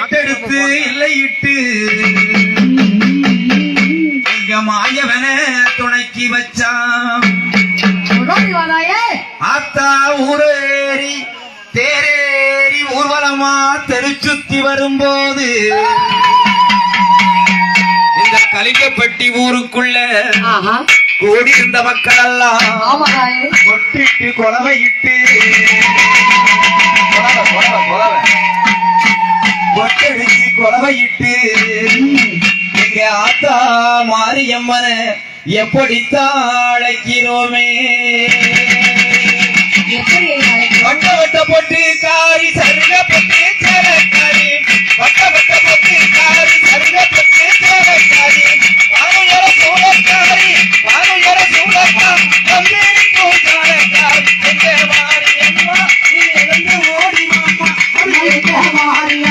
எட்டெடுத்து இல்லையிட்டு எங்க மாயவன துணைக்கி வச்சான் ஆத்தா ஊரேறி தேரேறி ஊர்வலமா தெருச்சுத்தி வரும்போது இந்த கலிங்கப்பட்டி ஊருக்குள்ள கூடி இருந்த மக்கள் எல்லாம் கொட்டிட்டு கொலவையிட்டு கொலவை, கொலவை, கொலவை. கொட்டடிச்சு கொலவையிட்டு எங்க ஆத்தா மாரியம்மனை எப்படித்தான் அழைக்கிறோமே? வட்ட வட்ட பொட்டு காரி சருக பொட்டு சேலக்காரி. வட்ட வட்ட பொட்டு காரி சருக பொட்டு சேலக்காரி. வானுயர சூழக்காரி வானுயர சூழக்காரி வந்திருக்கும் காலக்காரி எங்க மாரியம்மா நீ எழுந்து ஓடி மாமா அழைக்க மாரியம்மா,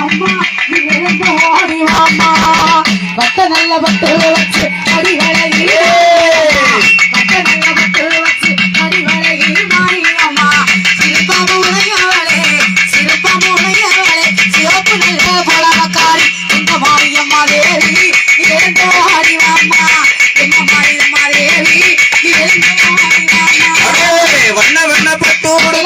நல்ல பட்டு வச்சு அடிவளையில் பட்ட நல்ல பட்டு வச்சு அடிவளையில் சிவப்பு நல்ல புலவக்காரி, எங்க மாரியம்மா தேவி. எங்க மாரியம்மா தேவி, வண்ண வண்ண பட்டோடு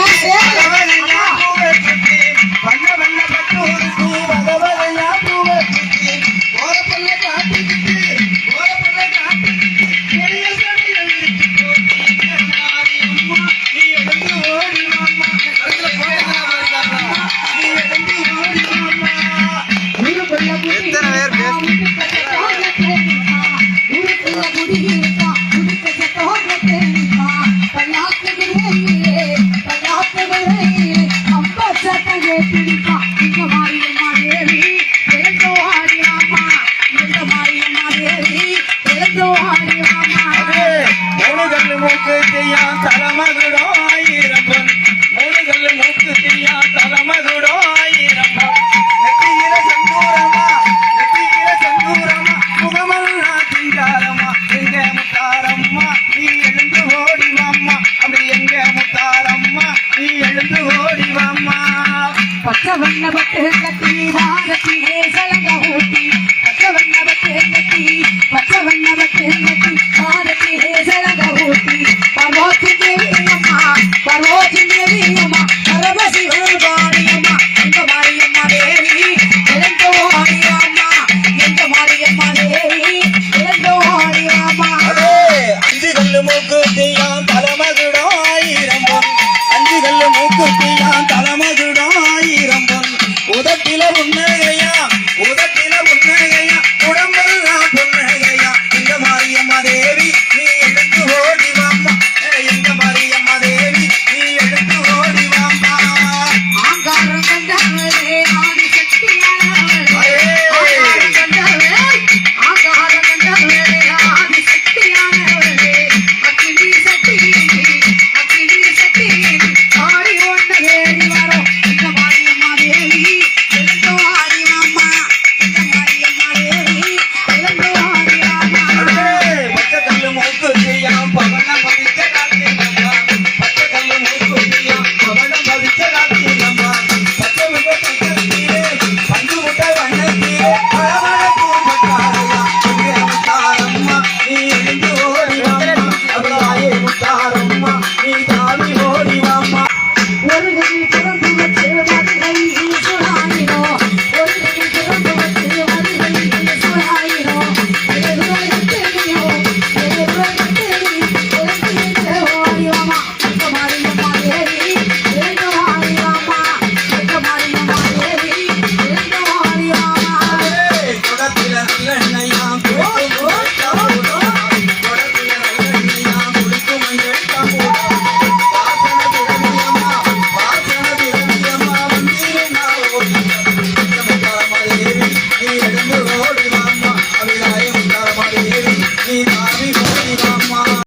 ஓடிவம்மா. பச்ச வண்ண பட்டு கட்டி வாரத்தி சலங்க ஊட்டி. பச்ச வண்ண பட்டு கட்டி பச்ச வண்ண பட்டு கட்டி வாரத்தி சலங்க ஊட்டி பர்வோதி தேவி? அம்மா பர்வோதி தேவி? அம்மா பரவசி வாடி அம்மா பல மகுடம் கைகள் மூக்குத்தியான் தலைமதுடாயிரம் பொன். உதட்டில உன்னை 虽然我那